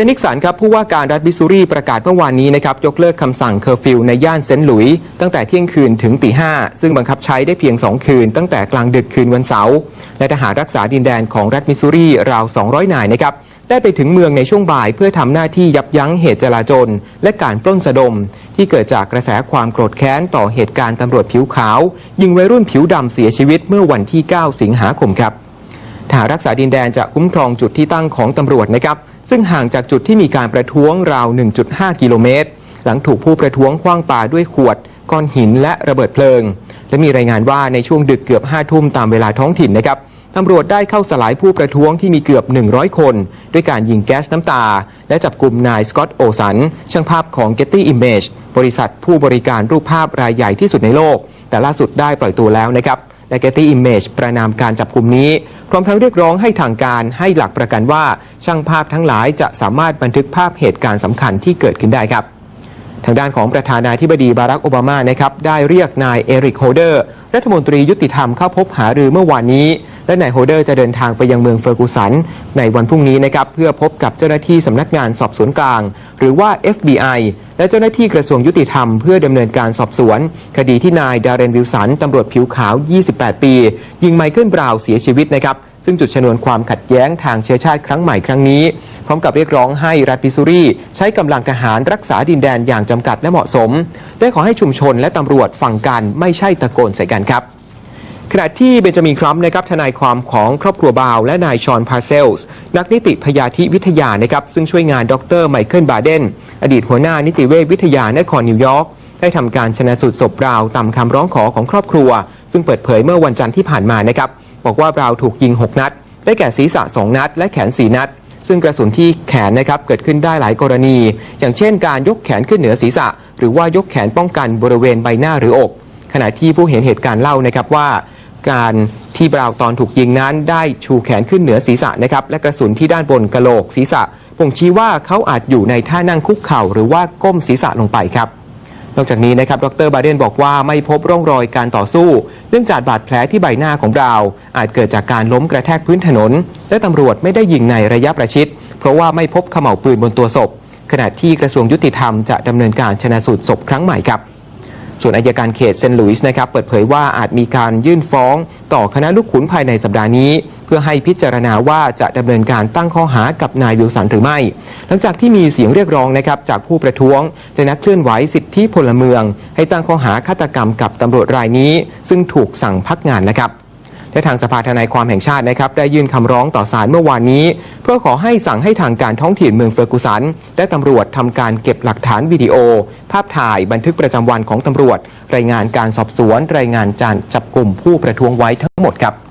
จนิกสันครับผู้ว่าการรัฐมิสซูรีประกาศเมื่อวานนี้นะครับยกเลิกคำสั่งเคอร์ฟิวในย่านเซนต์หลุยส์ตั้งแต่เที่ยงคืนถึงตีห้าซึ่งบังคับใช้ได้เพียง 2 คืน ตั้งแต่กลางดึกคืนวันเสาร์และทหารรักษาดินแดนของรัฐมิสซูรีราว 200 นายนะครับได้ไปถึงเมืองในช่วงบ่าย เพื่อทำหน้าที่ยับยั้งเหตุจลาจล และการปล้นสะดม ที่เกิดจากกระแสความโกรธแค้นต่อเหตุการณ์ตำรวจผิวขาว ยิงวัยรุ่นผิวดำเสียชีวิตเมื่อวันที่ 9 สิงหาคมครับ ทหารรักษาดินแดนจะคุ้มครองจุดที่ตั้งของตำรวจนะครับ ซึ่งห่างจากจุดที่มีการประท้วงราว 1.5 กิโลเมตร หลังถูกผู้ประท้วงคว้างปาด้วยขวด ก้อนหินและระเบิดเพลิง และมีรายงานว่าในช่วงดึกเกือบ 5 ทุ่มตามเวลาท้องถิ่นนะครับตำรวจได้เข้าสลายผู้ประท้วงที่มีเกือบ 100 คน ด้วยการยิงแก๊สน้ำตา และจับกลุ่มนายสกอตต์โอสัน ช่างภาพของ Getty Image บริษัทผู้บริการรูปภาพรายใหญ่ที่สุดในโลก แต่ล่าสุดได้ปล่อยตัวแล้วนะครับ และ Getty Image ประนามการจับกลุ่มนี้ พร้อมทั้งเรียกร้องให้ทางการให้หลักประกันว่า ช่างภาพทั้งหลายจะสามารถบันทึกภาพเหตุการณ์สำคัญที่เกิดขึ้นได้ครับ ทางด้านของประธานาธิบดีบารักโอบามานะครับได้เรียกนายเอริกโฮเดอร์ รัฐมนตรียุติธรรมเข้าพบหารือเมื่อวานนี้ และนายโฮเดอร์จะเดินทางไปยังเมืองเฟอร์กูสัน ในวันพรุ่งนี้นะครับเพื่อพบกับเจ้าหน้าที่สำนักงานสอบสวนกลาง หรือว่า FBI และเจ้าหน้าที่กระทรวงยุติธรรมเพื่อดำเนินการสอบสวน คดีที่นายดาร์เรนวิลสันตำรวจผิวขาว 28 ปี ยิงไมเคิลบราวเสียชีวิตนะครับซึ่งจุดชนวนความขัดแย้งทางเชื้อชาติครั้งใหม่ครั้งนี้ พร้อมกับเรียกร้องให้รัฐมิสซูรีใช้กำลังทหารรักษาดินแดนอย่างจำกัดและเหมาะสม ได้ขอให้ชุมชนและตำรวจฟังกันไม่ใช่ตะโกนใส่กันครับ ขณะที่เบนจามินครัมป์นะครับทนายความของครอบครัวบาว และนายชอนพาเซลส์นักนิติพยาธิวิทยานะครับซึ่งช่วยงานดรไมเคิลบาเดนอดีตหัวหน้านิติเวชวิทยานครนิวยอร์กได้ทำการชนะสูตรศพบราวตามคำร้องขอของครอบครัว ซึ่งเปิดเผยเมื่อวันจันทร์ที่ผ่านมานะครับบอกว่าบราวถูกยิง 6 นัด ได้แก่ศีรษะ 2 นัด และแขน 4 นัด ซึ่งกระสุนที่แขนนะครับเกิดขึ้นได้หลายกรณี อย่างเช่นการยกแขนขึ้นเหนือศีรษะ หรือว่ายกแขนป้องกันบริเวณใบหน้าหรืออก ขณะที่ผู้เห็นเหตุการณ์เล่านะครับว่า การที่บราวตอนถูกยิงนั้น ได้ชูแขนขึ้นเหนือศีรษะนะครับและกระสุนที่ด้านบนกะโหลกศีรษะบ่งชี้ว่าเขาอาจอยู่ในท่านั่งคุกเข่าหรือว่าก้มศีรษะลงไปครับ นอกจากนี้นะครับ ดรบาเดนบอกว่าไม่พบร่องรอยการต่อสู้ เนื่องจากบาดแผลที่ใบหน้าของบราว อาจเกิดจากการล้มกระแทกพื้นถนน และตำรวจไม่ได้ยิงในระยะประชิด เพราะว่าไม่พบเขม่าปืนบนตัวศพ ขณะที่กระทรวงยุติธรรมจะดำเนินการชนะสูตรศพครั้งใหม่ครับ ส่วนอายการเขตเซนต์หลุยส์นะครับเปิดเผยว่าอาจมีการยื่นฟ้องต่อคณะลูกขุนภายในสัปดาห์นี้ เพื่อให้พิจารณาว่าจะดำเนินการตั้งข้อหากับนายวิลสันหรือไม่ หลังจากที่มีเสียงเรียกร้องนะครับจากผู้ประท้วงและนักเคลื่อนไหวสิทธิพลเมือง ให้ตั้งข้อหาฆาตกรรมกับตำรวจรายนี้ ซึ่งถูกสั่งพักงานนะครับ และทางสภาทนายความแห่งชาตินะครับได้ยื่นคำร้องต่อศาลเมื่อวานนี้ เพื่อขอให้สั่งให้ทางการท้องถิ่นเมืองเฟอร์กูสัน และตำรวจทำการเก็บหลักฐานวิดีโอ ภาพถ่ายบันทึกประจำวันของตำรวจ รายงานการสอบสวน รายงานการจับกลุ่มผู้ประท้วงไว้ทั้งหมดครับ